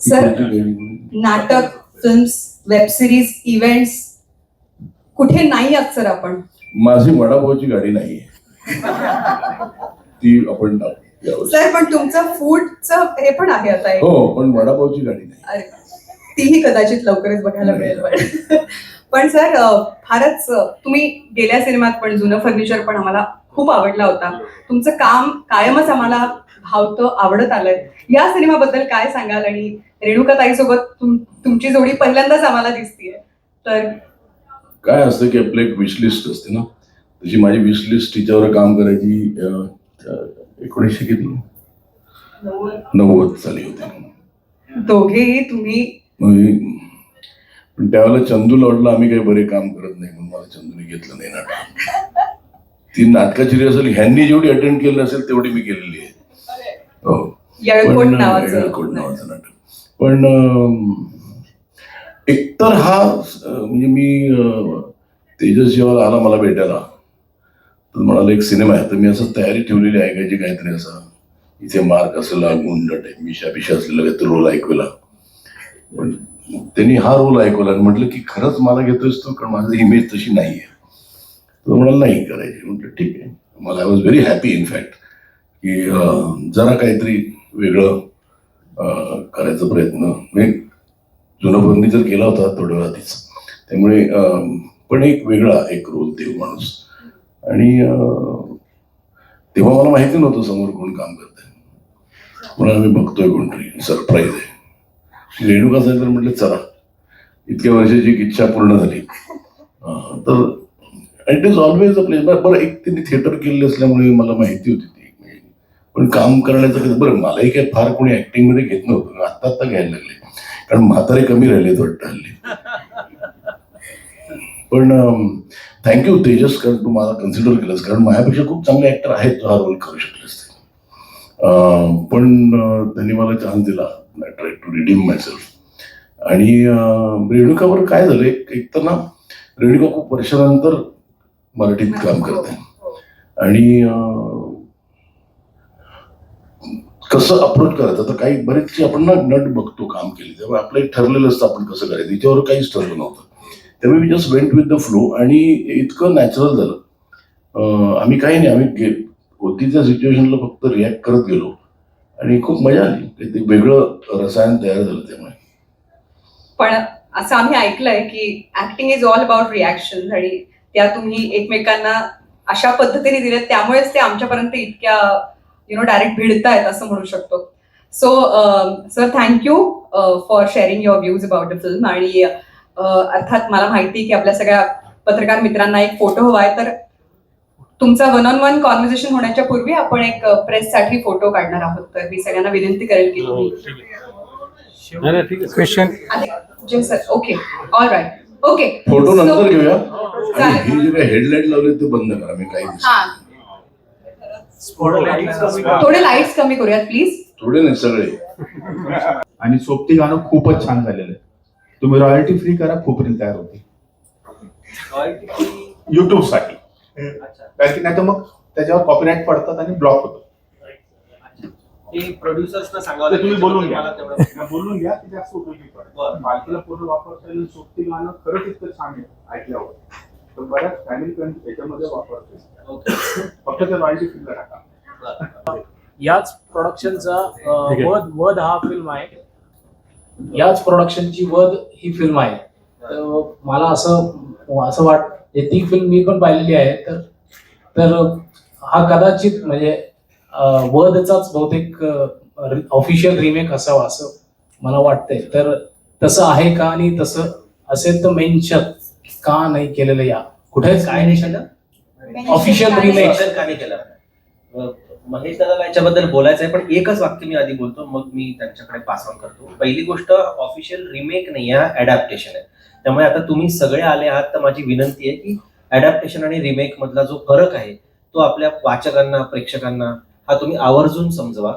Sir. नाटक films web series events कुठे नाही आहात सर आपण माझी वडापावची गाडी नाहीये ती आपण. सर पण तुमचं फूडचं हे पण आहे आता एक. हो पण वडापावची गाडी नाही अरे तीही कदाचित लवकरच बघायला मिळेल पण पण सर अं, फारच अं, तुम्ही गेल्या सिनेमात पण जुनं फर्निचर पण आम्हाला खूप आवडला होता. तुमचं काम कायमच आम्हाला भावतं आवडत आलंय. या सिनेमाबद्दल काय सांगाल आणि रेणुका सोबत तुमची जोडी पहिल्यांदाच आम्हाला दिसतीये. तर काय असतं की आपलं एक विशलिस्ट असते ना? तशी माझी विशलिस्ट तिच्यावर काम करायची एकोणीसशे किती? नव्वद साली होते. दोघेही तुम्ही हे- पण त्यावेळेला चंदू लॉडला आम्ही काही बरे काम करत नाही म्हणून मला चंदूने घेतलं नाही नाटक ती नाटकाची रिहर्सल ह्यांनी जेवढी अटेंड केली नसेल तेवढी मी केलेली आहे. हो. पण, नावाचं. नाटक. पण एकतर हा म्हणजे मी तेजस जेव्हा आला मला भेटायला तर म्हणाला एक सिनेमा आहे. तर मी असं तयारी ठेवलेली आहे का काहीतरी असं इथे मार्क असलेला गुंड टाईप मिशा पिशा असलेला काहीतरी रोल ऐकवला. पण त्यांनी हा रोल ऐकवला आणि म्हटलं की खरंच मला घेतोयस तो कारण माझी इमेज तशी नाही आहे तो म्हणाल नाही करायची. म्हटलं ठीक आहे. मला I was very happy in fact की जरा काहीतरी वेगळं करायचा प्रयत्न. म्हणजे जुनं फर्निचर केला होता थोड्या आधीच त्यामुळे पण एक वेगळा एक रोल देव माणूस. आणि तेव्हा मला माहिती नव्हतं समोर कोण काम करतंय. म्हणून आम्ही बघतोय कोणतरी सरप्राईज आहे. रेणुका साहेब तर म्हटलं चला इतक्या वर्षाची इच्छा पूर्ण झाली. तर it is always a place बरं एक त्यांनी थिएटर केलेलं असल्यामुळे मला माहिती होती ती. पण काम करण्याचं कसं बरं मलाही काही फार कोणी ऍक्टिंगमध्ये घेत नव्हतं. आत्ता आत्ता घ्यायला लागले. कारण म्हातारे कमी राहिलेत वाटतं हल्ली. पण थँक्यू तेजस कारण तू मला कन्सिडर केलंस. कारण माझ्यापेक्षा खूप चांगले ऍक्टर आहेत जो हा रोल करू शकले असते पण त्यांनी मला चान्स दिला. ट्राय टू रिडीम मायसेल्फ आणि रेणुकावर काय झालं? एक तर ना रेणुका खूप वर्षानंतर मराठीत काम करते आणि अं, कसं अप्रोच करायचं? तर काही बरेचसे आपण ना नट बघतो काम केले तेव्हा आपलं एक ठरलेलं असतं आपण कसं करायचं? तिच्यावर काहीच ठरलं नव्हतं. त्यामुळे मी just went with the flow आणि इतकं नॅचरल झालं. आम्ही काही नाही आम्ही गे होती त्या सिच्युएशनला फक्त रिॲक्ट करत गेलो. आणि खूप मजा आली. काहीतरी वेगळं रसायन तयार झालं त्यामुळे. पण असं आम्ही ऐकलंय की acting is all about reaction आणि त्या तुम्ही एकमेकांना अशा पद्धतीने दिल्यात त्यामुळेच ते आमच्यापर्यंत इतक्या यु नो डायरेक्ट भिडतायत असं म्हणू शकतो. So sir thank you for sharing your views about the film आणि uh, अर्थात मला माहिती आहे की आपल्या सगळ्या पत्रकार मित्रांना एक फोटो हवाय तर तुमचा वन ऑन वन कॉन्व्हर्सेशन होण्याच्या पूर्वी आपण एक प्रेससाठी फोटो काढणार आहोत. तर मी सगळ्यांना विनंती करेल की आहे. Question okay all right okay photo नंतर घेऊया. आणि. हे जे काही हेडलाईट लावले ते बंद करा मी काही हा. नाही. थोडे लाईट्स कमी करूयात प्लीज थोडे नाही सगळे. आणि सोबती गाणं खूपच छान झालेलं आहे. तुम्ही रॉयल्टी फ्री करा खूप रील तयार होती युट्यूबसाठी कारण की नाही तर मग त्याच्यावर कॉपीराईट पडतात आणि ब्लॉक होतो. प्रोड्युसर्सना सांगावं तुम्ही बोलून घ्या. मला तेवढं बोलून घ्या की जास्त उपयोगी पडेल. बरं. मालकीला पूर्ण वापरता येईल सोबती गाणं खरंच इतकं छान आहे ऐकल्यावर. तर बऱ्याच फॅमिली याच्यामध्ये वापरते ओके. फक्त ते रॉयल्टी फ्रीला टाका. याच प्रोडक्शनचा वध वध हा फिल्म आहे. याच प्रोडक्शनची वध ही फिल्म आहे. तर मला असं असं वाट हे ती फिल्म मी पण पाहिलेली आहे. तर तर हा कदाचित म्हणजे वधचाच बहुतेक ऑफिशियल रिमेक असावा असं मला वाटतंय. तर तसं आहे का? आणि तसं असेल तर मेन्शन का नाही केलेलं या? कुठेच काय नाही ऑफिशियल रिमेक का नाही केलं? महेश दादाला याच्याबद्दल बोलायचं आहे पण एकच वाक्य मी आधी बोलतो मग मी त्यांच्याकडे पास ऑन करतो. पहिली गोष्ट ऑफिशियल रिमेक नाही हा अडॅप्टेशन आहे. त्यामुळे आता तुम्ही सगळे आले आहात तर माझी विनंती आहे की अडॅप्टेशन आणि रिमेक मधला जो फरक आहे तो आपल्या वाचकांना प्रेक्षकांना हा तुम्ही आवर्जून समजवा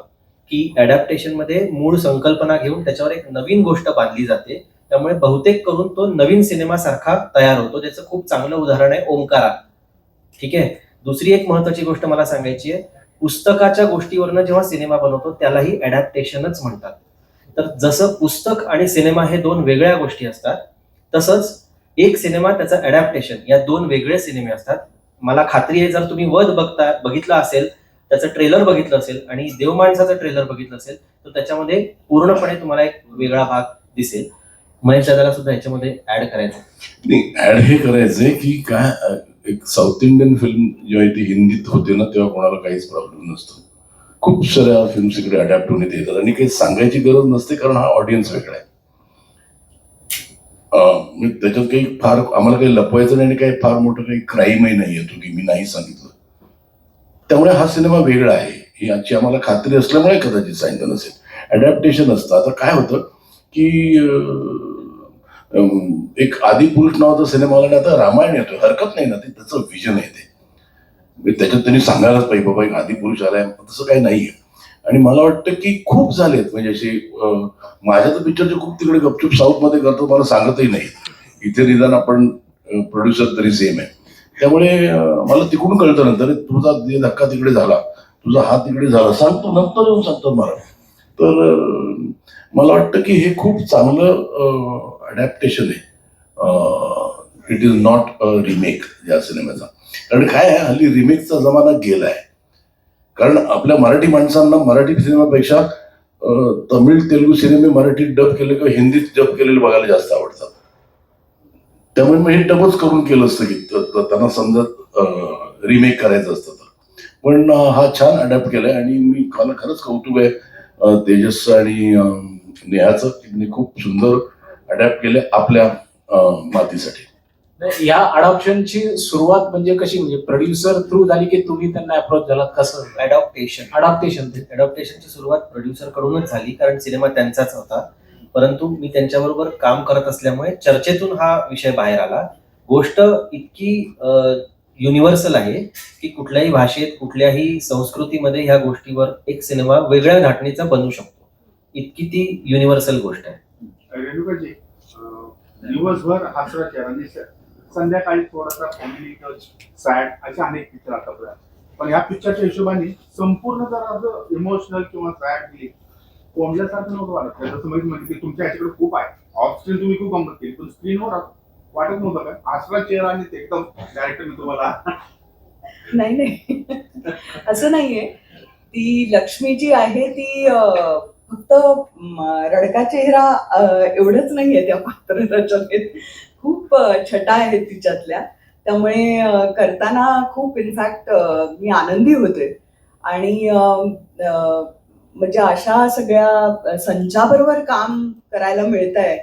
की अडॅप्टेशनमध्ये मूळ संकल्पना घेऊन त्याच्यावर एक नवीन गोष्ट बांधली जाते. त्यामुळे बहुतेक करून तो नवीन सिनेमा सारखा तयार होतो त्याचं खूप चांगलं उदाहरण आहे ओंकारा. ठीक आहे? दुसरी एक महत्वाची गोष्ट मला सांगायची आहे पुस्तकाच्या गोष्टीवरनं जेव्हा सिनेमा बनवतो त्यालाही अडॅप्टेशनच म्हणतात. तर जसं पुस्तक आणि सिनेमा हे दोन वेगळ्या गोष्टी असतात तसंच एक सिनेमा त्याचं अडॅप्टेशन या दोन वेगळे सिनेमे असतात. मला खात्री आहे जर तुम्ही वध बघता बघितलं असेल त्याचं ट्रेलर बघितलं असेल आणि देवमाणसाचं ट्रेलर बघितलं असेल तर त्याच्यामध्ये पूर्णपणे तुम्हाला एक वेगळा भाग दिसेल. महेश दादाला सुद्धा याच्यामध्ये ऍड करायचं. नाही ऍड हे करायचंय की काय एक साऊथ इंडियन फिल्म जेव्हा ती हिंदीत होते ना तेव्हा कोणाला काहीच प्रॉब्लेम नसतो. खूप साऱ्या फिल्म्स इकडे अडॅप्ट होण्यात येतात. आणि काही सांगायची गरज नसते कारण हा ऑडियन्स वेगळा आहे. म्हणजे त्याच्यात काही फार आम्हाला काही लपवायचं नाही आणि काही फार मोठं काही क्राईमही नाही येतो की मी नाही सांगितलं. त्यामुळे हा सिनेमा वेगळा आहे. याची आम्हाला खात्री असल्यामुळे कदाचित सांगितलं नसेल. अडॅप्टेशन असतं. आता काय होतं की एक आदिपुरुष नावाचा सिनेमा आला आणि आता रामायण येतोय. हरकत नाही ना ते. त्याचं विजन आहे ते. म्हणजे त्याच्यात त्यांनी सांगायलाच पाहिजे बाबा एक आदिपुरुष आलाय. तसं काही नाहीये. आणि मला वाटतं की खूप झालेत. म्हणजे असे माझ्या तर पिक्चरचे खूप तिकडे गपचूप साऊथमध्ये करतो मला सांगतही नाही इथे निदान आपण प्रोड्युसर तरी सेम आहे. त्यामुळे मला तिकडून कळतं नंतर तुझा जे धक्का तिकडे झाला तुझा हात तिकडे झाला सांगतो नंतर येऊन सांगतो मला. तर मला वाटतं की हे खूप चांगलं अडॅप्टेशन आहे. It is not a remake या सिनेमाचा. कारण काय आहे हल्ली रिमेकचा जमाना गेलाय. कारण आपल्या मराठी माणसांना मराठी सिनेमापेक्षा तमिळ तेलुगू सिनेमे मराठीत डब केले किंवा हिंदीत डब केलेले बघायला जास्त आवडतात. त्यामुळे मग हे डबच करून केलं असतं की त्यांना समजत रिमेक करायचं असतं तर. पण हा छान अडॅप्ट केलाय आणि मी मला खरंच कौतुक आहे तेजस आणि नेहाचं की त्यांनी खूप सुंदर अडॅप्ट केले आपल्या मातीसाठी. नाही, या अडॉप्शनची सुरुवात म्हणजे कशी? म्हणजे प्रोड्युसर थ्रू झाली की तुम्ही त्यांना अप्रोच झालात? कसं? अडॉप्टेशन अडॉप्टेशन अडॉप्टेशनची सुरुवात प्रोड्युसर कडूनच झाली कारण सिनेमा त्यांचाच होता. परंतु मी त्यांच्याबरोबर काम करत असल्यामुळे चर्चेतून हा विषय बाहेर आला. गोष्ट इतकी युनिव्हर्सल आहे की कुठल्याही भाषेत कुठल्याही संस्कृतीमध्ये ह्या गोष्टीवर एक सिनेमा वेगळ्या घाटणीचा बनू शकतो. इतकी ती युनिव्हर्सल गोष्ट आहे. रेणुकाजी दिवसभर हासरा चेहरा म्हणजे संध्याकाळी थोडासा फॅमिली टच सॅड असे अनेक पिक्चर आतापर्यंत. पण या पिक्चरच्या हिशोबाने संपूर्ण जर असं इमोशनल किंवा सॅड फीलिंग कोंबल्यासारखं नव्हतं वाटत. त्या जसं मी म्हणजे की तुमच्या ह्याच्याकडे खूप आहे. ऑफ स्क्रीन तुम्ही खूप गंमत केली पण स्क्रीनवर वाटत नव्हतं का? हासरा चेहरा आणि ते एकदम डायरेक्टर मी तुम्हाला नाही नाही. असं नाहीये. ती लक्ष्मी जी आहे ती फक्त रडका चेहरा एवढंच नाहीये त्या पात्र रचनेत खूप छटा आहेत तिच्यातल्या. त्यामुळे करताना खूप इनफॅक्ट मी आनंदी होते. आणि म्हणजे अशा सगळ्या संचाबरोबर काम करायला मिळत आहे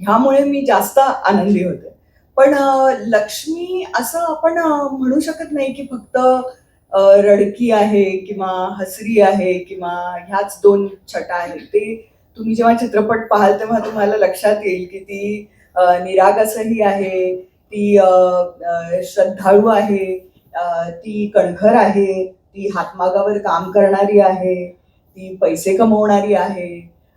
ह्यामुळे मी जास्त आनंदी होते. पण लक्ष्मी असं आपण म्हणू शकत नाही की फक्त रडकी आहे किंवा हसरी आहे किंवा ह्याच दोन छटा आहेत. ते तुम्ही जेव्हा चित्रपट पाहाल तेव्हा तुम्हाला लक्षात येईल की ती निरागसही आहे ती श्रद्धाळू आहे ती कणखर आहे ती हातमागावर काम करणारी आहे ती पैसे कमवणारी आहे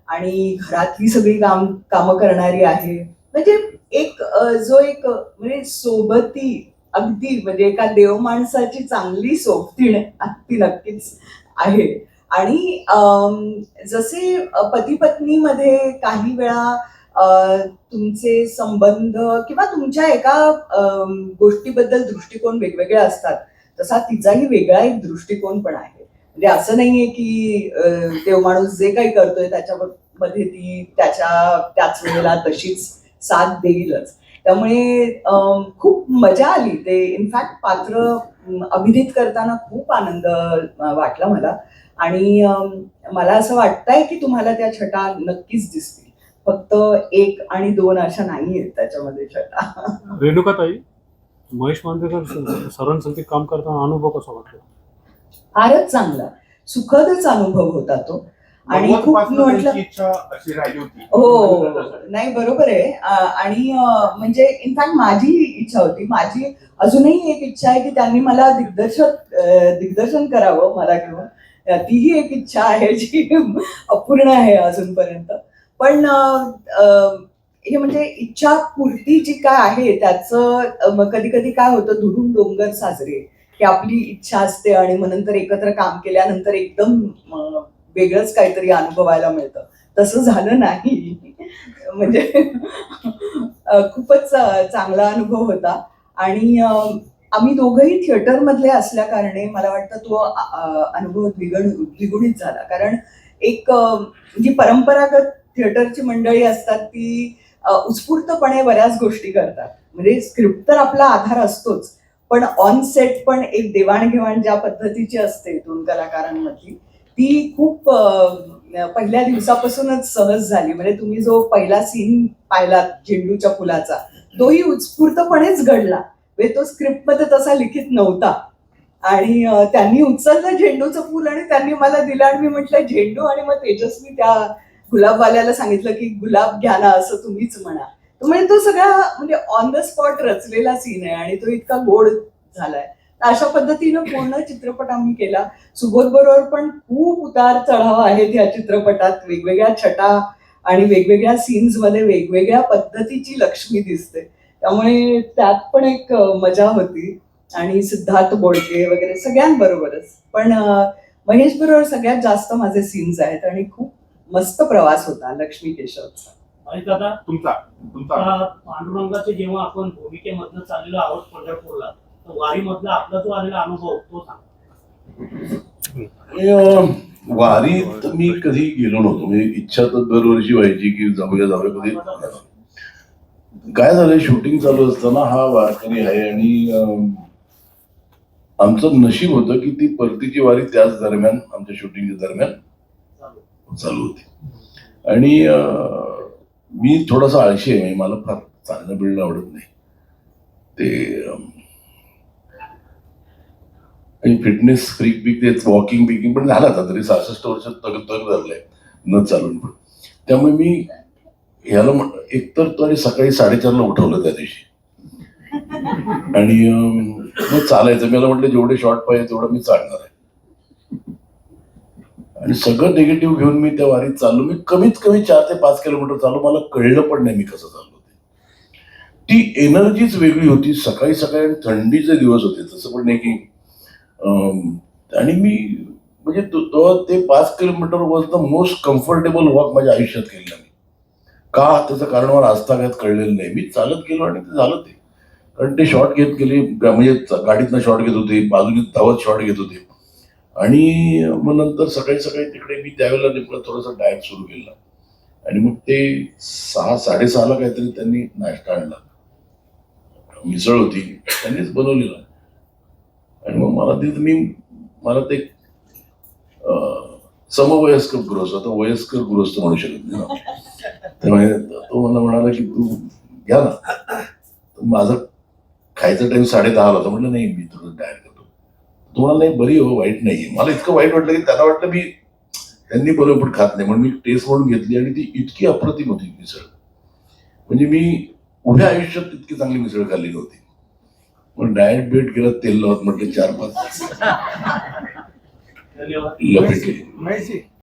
आणि घरातली सगळी काम कामं करणारी आहे. म्हणजे एक जो एक म्हणजे सोबती अगदी म्हणजे एका देव माणसाची चांगली सोबतीण ती नक्कीच आहे. आणि जसे पती पत्नीमध्ये काही वेळा तुमचे संबंध किंवा तुमच्या एका गोष्टीबद्दल दृष्टिकोन वेगवेगळे असतात. तसा तिचाही वेगळा एक दृष्टिकोन पण आहे. म्हणजे असं नाहीये की देव माणूस जे काही करतोय त्याच्यावर मध्ये ती त्याच्या त्याच वेळेला तशीच साथ देईलच. त्यामुळे खूप मजा आली. ते इनफॅक्ट पात्र अभिनीत करताना खूप आनंद वाटला मला. आणि मला असं वाटतंय की तुम्हाला त्या छटा नक्कीच दिसतील. फक्त एक आणि दोन अशा नाही आहेत त्याच्यामध्ये छटा. रेणुकाताई? महेश मांजरेकर संगीत काम करताना अनुभव कसा वाटतो फारच चांगला. सुखदच अनुभव होता तो. आणि खूप म्हटलं त्यांची इच्छा अशी राहिली होती. हो. नाही बरोबर आहे. आणि म्हणजे इनफॅक्ट माझी इच्छा होती. माझी अजूनही एक इच्छा आहे की त्यांनी मला दिग्दर्शक दिग्दर्शन करावं मला घेऊन. तीही एक इच्छा आहे जी अपूर्ण आहे अजूनपर्यंत. पण हे म्हणजे इच्छा पूर्ती जी काय आहे त्याचं कधी कधी काय होतं धुरून डोंगर साजरे. की आपली इच्छा असते आणि मग नंतर एकत्र काम केल्यानंतर एकदम वेगळंच काहीतरी अनुभवायला मिळतं. तसं झालं नाही. म्हणजे खूपच चांगला अनुभव होता. आणि आम्ही दोघंही थिएटरमधले असल्या कारणे मला वाटतं तो अनुभव द्विगुण द्विगुणित झाला. कारण एक जी परंपरागत थिएटरची मंडळी असतात ती उत्स्फूर्तपणे बऱ्याच गोष्टी करतात. म्हणजे स्क्रिप्ट तर आपला आधार असतोच पण ऑन सेट पण एक देवाणघेवाण ज्या पद्धतीची असते दोन कलाकारांमधली ती खूप पहिल्या दिवसापासूनच सहज झाली. म्हणजे तुम्ही जो पहिला सीन पाहिला झेंडूच्या फुलाचा तोही उत्स्फूर्तपणेच घडला. म्हणजे तो स्क्रिप्टमध्ये तसा लिखित नव्हता. आणि त्यांनी उचललं झेंडूचं फुल आणि त्यांनी मला दिलं आणि मी म्हटलं झेंडू आणि मग तेजस्वी त्या गुलाबवाल्याला सांगितलं की गुलाब घ्या ना असं तुम्हीच म्हणा. तर म्हणजे तो सगळा म्हणजे ऑन द स्पॉट रचलेला सीन आहे आणि तो इतका गोड झालाय. तर अशा पद्धतीनं पूर्ण चित्रपट आम्ही केला. सुबोध बरोबर पण खूप उतार चढाव आहेत या चित्रपटात. वेगवेगळ्या छटा आणि वेगवेगळ्या सीन्समध्ये वेगवेगळ्या पद्धतीची लक्ष्मी दिसते. त्यामुळे त्यात पण एक मजा होती. आणि सिद्धार्थ बोडके वगैरे सगळ्यांबरोबरच. पण महेश बरोबर सगळ्यात जास्त माझे सीन्स आहेत आणि खूप मस्त प्रवास होता लक्ष्मी केशवचा. आणि दादा तुमचा तुमचा. पांडुरंगाचे जेव्हा आपण भूमिकेमधनं चाललेलो आहोत पंढरपूरला तर वारीमधला आपला जो आलेला अनुभव तो सांग. आणि, अं, वारीत मी कधी गेलो नव्हतो. म्हणजे इच्छा तर दरवर्षी व्हायची की जाऊया जाऊया. कधी काय झालंय शूटिंग चालू असताना हा वारकरी आहे आणि अं, आमचं नशीब होतं की ती परतीची वारी त्याच दरम्यान आमच्या शूटिंगच्या दरम्यान चालू होती. आणि मी थोडासा आळशी आहे मला फार चालणं बिळणं आवडत नाही. ते आणि फिटनेस फ्रीक बिक ते वॉकिंग बिकिंग पण झाला आता तरी सहासष्ट वर्ष तग तग धरलंय न चालून पण. त्यामुळे मी ह्याला म्हण- एकतर तो आणि सकाळी साडेचारला उठवलं त्या दिवशी. आणि मग चालायचं. मला म्हटलं जेवढे शॉर्ट पाहिजे तेवढं मी चालणार आहे. आणि सगळं निगेटिव्ह घेऊन मी त्या वारीत चाललो. मी कमीत कमी चार ते पाच किलोमीटर चाललो. मला कळलं पण नाही मी कसं चाललो ते. ती एनर्जीच वेगळी होती. सकाळी सकाळी आणि थंडीचे दिवस होते. तसं पण नाही की आणि मी म्हणजे तो ते पाच kilometre was the most comfortable walk माझ्या आयुष्यात केलेला मी. का त्याचं कारण मला आस्थागत कळलेलं नाही. मी चालत गेलो आणि ते झालं ते. कारण ते शॉर्ट घेत गेले. म्हणजे गाडीतनं शॉर्ट घेत होते. बाजूने धावत शॉर्ट घेत होते. आणि मग नंतर सकाळी सकाळी तिकडे मी त्यावेळेला नेमकं थोडासा डायट सुरू केला. आणि मग ते सहा साडेसहाला काहीतरी त्यांनी नाश्ता आणला. मिसळ होती त्यांनीच बनवलेला. आणि मग मला ते मी मला ते अं, समवयस्कर गृहस्थ आता वयस्कर गृहस्थ म्हणू शकत नाही ना. त्यामुळे तो मला म्हणाला की तू घ्या ना. तर माझं खायचा टाइम साडे दहाला होता. म्हटलं नाही मी थोडं डायट करतो तो म्हणाला नाही बरी हो वाईट नाही मला इतकं वाईट वाटलं की त्यांना वाटलं मी त्यांनी बरोबर पण खात नाही. म्हणून मी टेस्ट म्हणून घेतली आणि ती इतकी अप्रतिम होती मिसळ. म्हणजे मी उभ्या आयुष्यात इतकी चांगली मिसळ खाल्ली नव्हती. मग डाएट बेट केलं तेल लावत म्हटलं चार पाच लपेटली